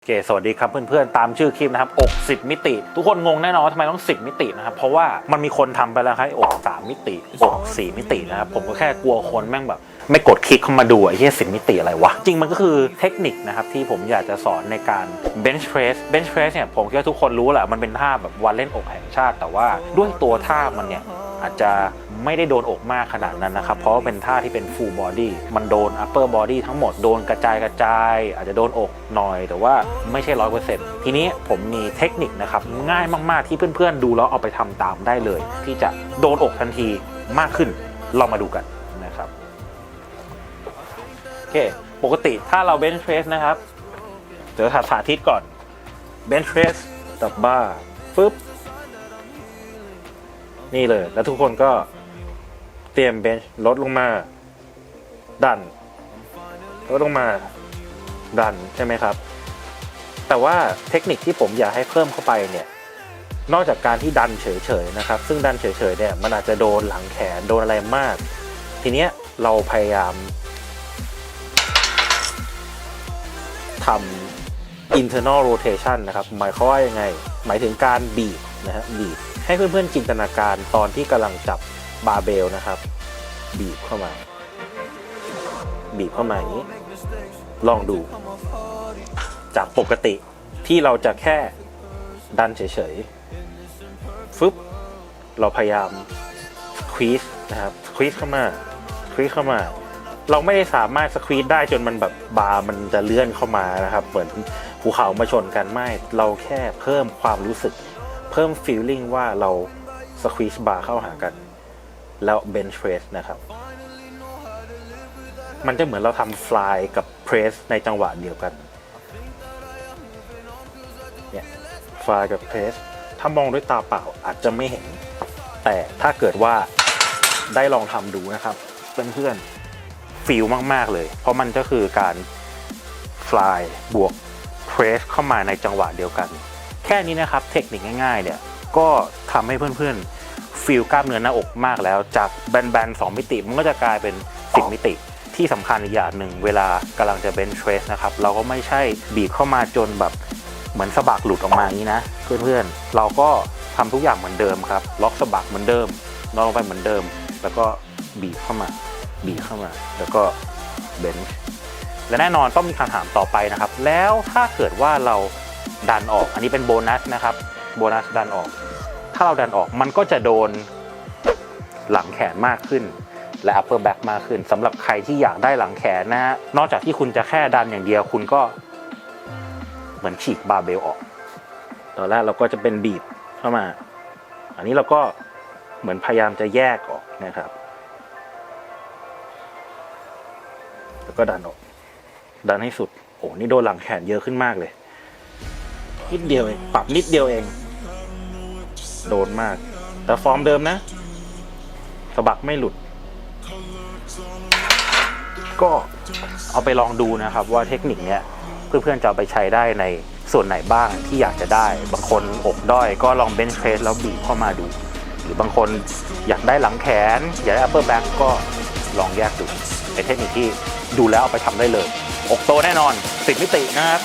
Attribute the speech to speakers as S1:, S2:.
S1: โอเคสวัสดีครับเพื่อนๆ ตามชื่อคลิปนะครับอก10 มิติ ทุกคนงงแน่นอนว่าทำไมต้อง 10 มิตินะครับ เพราะว่ามันมีคนทำไปแล้วครับอก3มิติอก4มิตินะครับ ผมก็แค่กลัวคนแม่งแบบ ไม่กดคลิกเข้ามาดูไอ้เหี้ย10มิติอะไรวะ จริงมันก็คือเทคนิคนะครับ ที่ผมอยากจะสอนในการ bench press bench press เนี่ยผมคิดว่าทุกคนรู้แหละมันเป็นท่าแบบวันเล่นอกแห่งชาติ แต่ว่าด้วยตัวท่ามันเนี่ย อาจจะไม่ได้โดนอกมากขนาดนั้นนะครับ เพราะว่าเป็นท่าที่เป็น full body มันโดน upper body ทั้งหมดโดนกระจายกระจาย อาจจะโดนอกหน่อย แต่ว่าไม่ใช่ร้อยเปอร์เซ็นต์ทีนี้ผมมีเทคนิคนะครับ ง่ายมากๆที่เพื่อนๆ ดูแล้วเอาไปทำตามได้เลย ที่จะโดนอกทันทีมากขึ้นเรามาดูกันนะครับโอเคปกติถ้าเรา bench press นะครับเดี๋ยวสาธิตก่อน bench press ตับบ้าปึ๊บ นี่เลย แล้วทุกคนก็เตรียมเบนช์ลดลงมา ดันลดลงมา ดันใช่ไหมครับ แต่ว่าเทคนิคที่ผมอยากให้เพิ่มเข้าไปเนี่ยนอกจากการที่ดันเฉยๆนะครับ ซึ่งดันเฉยๆเนี่ยมันอาจจะโดนหลังแขนโดนอะไรมาก ทีเนี้ยเราพยายามทำ internal rotation นะครับ หมายความว่ายังไง หมายถึงการบีบนะฮะบีบ ให้เพื่อนๆจินตนาการตอนที่กำลังจับบาร์เบลนะครับ บีบเข้ามา บีบเข้ามาอย่างนี้ ลองดู จากปกติที่เราจะแค่ดันเฉยๆฟึบเราพยายามควีสนะครับควีสเข้ามาควีสเข้ามา เราไม่ได้สามารถสควีสได้จนมันแบบบาร์มันจะเลื่อนเข้ามานะครับ เหมือนภูเขามาชนกันไม่ เราแค่เพิ่มความรู้สึก เพิ่มฟีลลิ่งว่าเราสควีสบาร์เข้าหากัน แล้วเบนช์เพรสนะครับ มันจะเหมือนเราทำฟลายกับเพรสในจังหวะเดียวกันเนี่ยฟลายกับเพรสถ้ามองด้วยตาเปล่าอาจจะไม่เห็น แต่ถ้าเกิดว่าได้ลองทำดูนะครับเพื่อนๆฟีลมาก ๆ เลย เพราะมันก็คือการฟลายบวกเพรสเข้ามาในจังหวะเดียวกัน ค่นี้นะครับเทคนิคง่ายๆเนี่ยก็ทำให้เพื่อนๆฟีลกล้ามเนื้อหน้าอกมากแล้ว จากแบนๆ2มิติมันก็จะกลายเป็น 10 มิติ ที่สำคัญอีกอย่างหนึ่งเวลากำลังจะเบนเทรสนะครับเราก็ไม่ใช่บีบเข้ามาจนแบบเหมือนสะบักหลุดออกมาอย่างนี้นะเพื่อนๆเราก็ทำทุกอย่างเหมือนเดิมครับ ล็อกสะบักเหมือนเดิมนอนลงไปเหมือนเดิม แล้วก็บีบเข้ามาบีบเข้ามา แล้วก็เบนช์และแน่นอนต้องมีคำถามต่อไปนะครับ แล้วถ้าเกิดว่าเรา ดันออก อันนี้เป็นโบนัสนะครับ โบนัสดันออก ถ้าเราดันออกมันก็จะโดนหลังแขนมากขึ้น และ upper back มากขึ้นสำหรับใครที่อยากได้หลังแขนนะฮะ นอกจากที่คุณจะแค่ดันอย่างเดียวคุณก็เหมือนฉีกบาร์เบลออก ตอนแรกเราก็จะเป็นบีบเข้ามา อันนี้เราก็เหมือนพยายามจะแยกออกนะครับ แล้วก็ดันออก ดันให้สุด โอ้นี่โดนหลังแขนเยอะขึ้นมากเลย นิดเดียวเองปรับนิดเดียวเอง โดนมาก แต่ฟอร์มเดิมนะสะบักไม่หลุด ก็เอาไปลองดูนะครับว่าเทคนิคเนี้ยเพื่อนๆจะไปใช้ได้ในส่วนไหนบ้างที่อยากจะได้ บางคนอกด้อยก็ลองเบนช์เพรสแล้วบีบเข้ามาดู หรือบางคนอยากได้หลังแขน อยากได้ upper back ก็ลองแยกดูเป็นเทคนิคที่ดูแล้วเอาไปทำได้เลย อกโตแน่นอน10มิตินะครับ